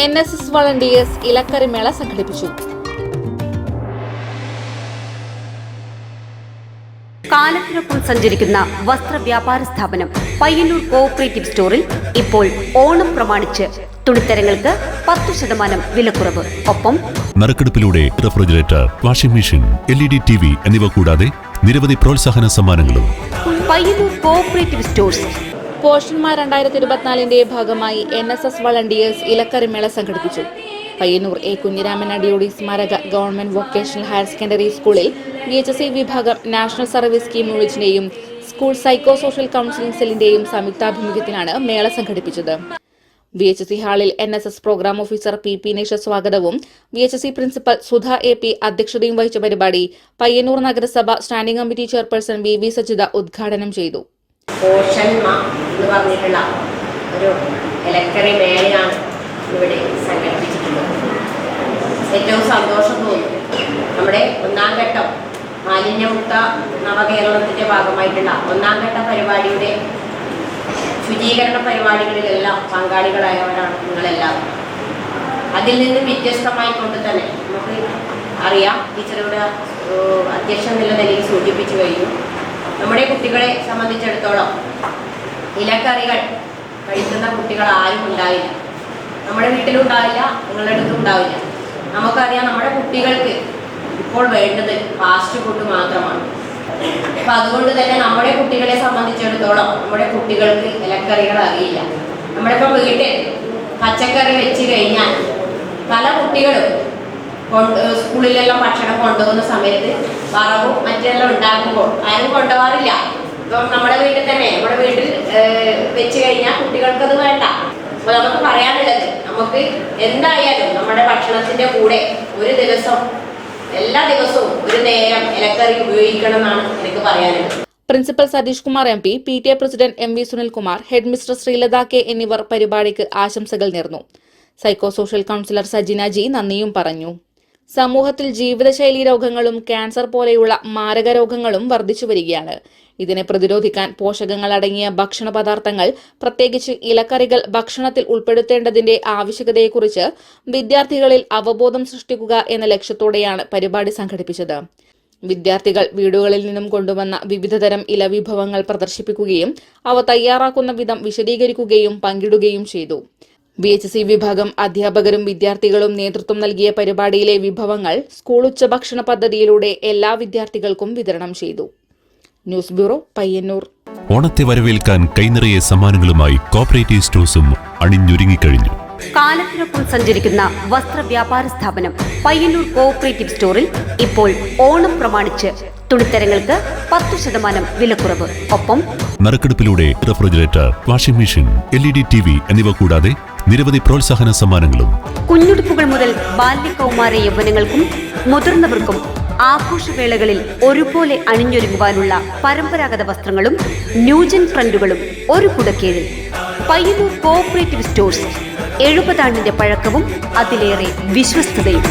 N S S volunteers ഇലക്കറിമേള സംഘടിപ്പിച്ചു. കാലത്തിനൊപ്പം സഞ്ചരിക്കുന്ന വസ്ത്രവ്യാപാര സ്ഥാപനം പയ്യന്നൂർ കോഓപ്പറേറ്റീവ് സ്റ്റോറിൽ ഇപ്പോൾ ഓണം പ്രമാണിച്ച് തുണിത്തരങ്ങൾക്ക് പത്ത് ശതമാനം വിലക്കുറവ്. ഒപ്പം നറുക്കെടുപ്പിലൂടെ refrigerator washing machine L E D T V എന്നിവ കൂടാതെ നിരവധി പ്രോത്സാഹന സമ്മാനങ്ങളും. പയ്യന്നൂർ കോഓപ്പറേറ്റീവ് സ്റ്റോഴ്സ് പോഷന്മാർ രണ്ടായിരത്തി ഇരുപത്തിനാലിന്റെ ഭാഗമായി എൻ എസ് എസ് വളണ്ടിയേഴ്സ് ഇലക്കറിമേള സംഘടിപ്പിച്ചു. പയ്യന്നൂർ എ. കുഞ്ഞിരാമൻ അടിയോടി സ്മാരക ഗവൺമെന്റ് വൊക്കേഷണൽ ഹയർ സെക്കൻഡറി സ്കൂളിൽ വി എച്ച് എസ് ഇ വിഭാഗം നാഷണൽ സർവീസ് സ്കീം യൂണിറ്റിന്റെയും സ്കൂൾ സൈക്കോ സോഷ്യൽ കൗൺസിലിംഗ് സെല്ലിന്റെയും സംയുക്താഭിമുഖ്യത്തിലാണ് മേള സംഘടിപ്പിച്ചത്. വി എച്ച് സി ഹാളിൽ N S S programme officer P P Nesha സ്വാഗതവും V H C principal Sudha A P അധ്യക്ഷതയും വഹിച്ച പരിപാടി പയ്യന്നൂർ നഗരസഭ standing committee chairperson V V Sajitha ഉദ്ഘാടനം ചെയ്തു. പോഷന്മ എന്ന് പറഞ്ഞിട്ടുള്ള ഒരു ഇലക്കറി മേളയാണ് ഇവിടെ സംഘടിപ്പിച്ചിട്ടുള്ളത്. ഏറ്റവും സന്തോഷം തോന്നുന്നു നമ്മുടെ ഒന്നാം ഘട്ടം മാലിന്യമുക്ത നവകേരളത്തിന്റെ ഭാഗമായിട്ടുള്ള ഒന്നാം ഘട്ട പരിപാടിയുടെ ശുചീകരണ പരിപാടികളിലെല്ലാം പങ്കാളികളായവരാണ് നിങ്ങളെല്ലാം അതിൽ നിന്നും വ്യത്യസ്തമായിക്കൊണ്ട് തന്നെ നമുക്ക് അറിയാം ടീച്ചറുടെ അധ്യക്ഷ എന്നുള്ള നിലയിൽ സൂചിപ്പിച്ചു കഴിഞ്ഞു. നമ്മുടെ കുട്ടികളെ സംബന്ധിച്ചിടത്തോളം ഇലക്കറികൾ കഴിക്കുന്ന കുട്ടികൾ ആരും ഉണ്ടാവില്ല. നമ്മുടെ വീട്ടിലുണ്ടാവില്ല നിങ്ങളുടെ അടുത്തും ഉണ്ടാവില്ല. നമുക്കറിയാം നമ്മുടെ കുട്ടികൾക്ക് ഇപ്പോൾ വേണ്ടത് ഫാസ്റ്റ് ഫുഡ് മാത്രമാണ്. അപ്പൊ അതുകൊണ്ട് തന്നെ നമ്മുടെ കുട്ടികളെ സംബന്ധിച്ചിടത്തോളം നമ്മുടെ കുട്ടികൾക്ക് ഇലക്കറികൾ അറിയില്ല. നമ്മളിപ്പോ വീട്ടിൽ പച്ചക്കറി വെച്ച് കഴിഞ്ഞാൽ പല കുട്ടികളും സ്കൂളിലെല്ലാം ഭക്ഷണം കൊണ്ടുപോകുന്ന സമയത്ത് വറവും മറ്റെല്ലാം ഉണ്ടാക്കുമ്പോൾ ആരും കൊണ്ടുപോകാറില്ല. ഇപ്പം നമ്മുടെ വീട്ടിൽ തന്നെ നമ്മുടെ വീട്ടിൽ വെച്ച് കഴിഞ്ഞാൽ കുട്ടികൾക്കത് വേണ്ട. അപ്പൊ നമുക്ക് പറയാനുള്ളത് നമുക്ക് എന്തായാലും നമ്മുടെ ഭക്ഷണത്തിന്റെ കൂടെ ഒരു ദിവസം എല്ലാ ദിവസവും ഒരു നേരം ഇലക്കറി ഉപയോഗിക്കണം എന്നാണ് എനിക്ക് പറയാനുള്ളത്. Principal Satheesh Kumar M P P T A president M V Sunilkumar head mister Sreelatha K എന്നിവർ പരിപാടിക്ക് ആശംസകൾ നേർന്നു. Psycho social counsellor Sajina G നന്ദിയും പറഞ്ഞു. സമൂഹത്തിൽ ജീവിതശൈലി രോഗങ്ങളും ക്യാൻസർ പോലെയുള്ള മാരക രോഗങ്ങളും വർദ്ധിച്ചു വരികയാണ്. ഇതിനെ പ്രതിരോധിക്കാൻ പോഷകങ്ങൾ അടങ്ങിയ ഭക്ഷണ പദാർത്ഥങ്ങൾ പ്രത്യേകിച്ച് ഇലക്കറികൾ ഭക്ഷണത്തിൽ ഉൾപ്പെടുത്തേണ്ടതിന്റെ ആവശ്യകതയെക്കുറിച്ച് വിദ്യാർത്ഥികളിൽ അവബോധം സൃഷ്ടിക്കുക എന്ന ലക്ഷ്യത്തോടെയാണ് പരിപാടി സംഘടിപ്പിച്ചത്. വിദ്യാർത്ഥികൾ വീടുകളിൽ നിന്നും കൊണ്ടുവന്ന വിവിധതരം ഇലവിഭവങ്ങൾ പ്രദർശിപ്പിക്കുകയും അവ തയ്യാറാക്കുന്ന വിധം വിശദീകരിക്കുകയും പങ്കിടുകയും ചെയ്തു. ബി എച്ച് സി വിഭാഗം അധ്യാപകരും വിദ്യാർത്ഥികളും നേതൃത്വം നൽകിയ പരിപാടിയിലെ വിഭവങ്ങൾ സ്കൂൾ ഉച്ചഭക്ഷണ പദ്ധതിയിലൂടെ എല്ലാ വിദ്യാർത്ഥികൾക്കും വിതരണം ചെയ്തു. News bureau Payyanur. ഓണത്തെ വരവേൽക്കാൻ കൈനിറയെ സമ്മാനങ്ങളുമായി കോപ്പറേറ്റീവ് സ്റ്റോഴ്സും അണിഞ്ഞൊരുങ്ങിക്കഴിഞ്ഞു. കാലത്തിനൊപ്പം സഞ്ചരിക്കുന്ന വസ്ത്ര വ്യാപാര സ്ഥാപനം പയ്യന്നൂർ കോഓപ്പറേറ്റീവ് സ്റ്റോറിൽ ഇപ്പോൾ ഓണം പ്രമാണിച്ച് തുണിത്തരങ്ങൾക്ക് പത്ത് ശതമാനം വിലക്കുറവ്. ഒപ്പം നറുക്കെടുപ്പിലൂടെ refrigerator washing machine L E D T V എന്നിവ കൂടാതെ നിരവധി പ്രോത്സാഹന സമ്മാനങ്ങളും. കുഞ്ഞുടുപ്പുകൾ മുതൽ ബാല്യകൗമാര യൗവനങ്ങൾക്കും മുതിർന്നവർക്കും ആഘോഷവേളകളിൽ ഒരുപോലെ അണിഞ്ഞൊരുങ്ങുവാനുള്ള പരമ്പരാഗത വസ്ത്രങ്ങളും ന്യൂജൻ ട്രെൻഡുകളും ഒരു കുടക്കീഴിൽ. പയ്യന്നൂർ കോഓപ്പറേറ്റീവ് സ്റ്റോഴ്സ് എഴുപതാണ്ടിന്റെ പഴക്കവും അതിലേറെ വിശ്വസ്തതയും.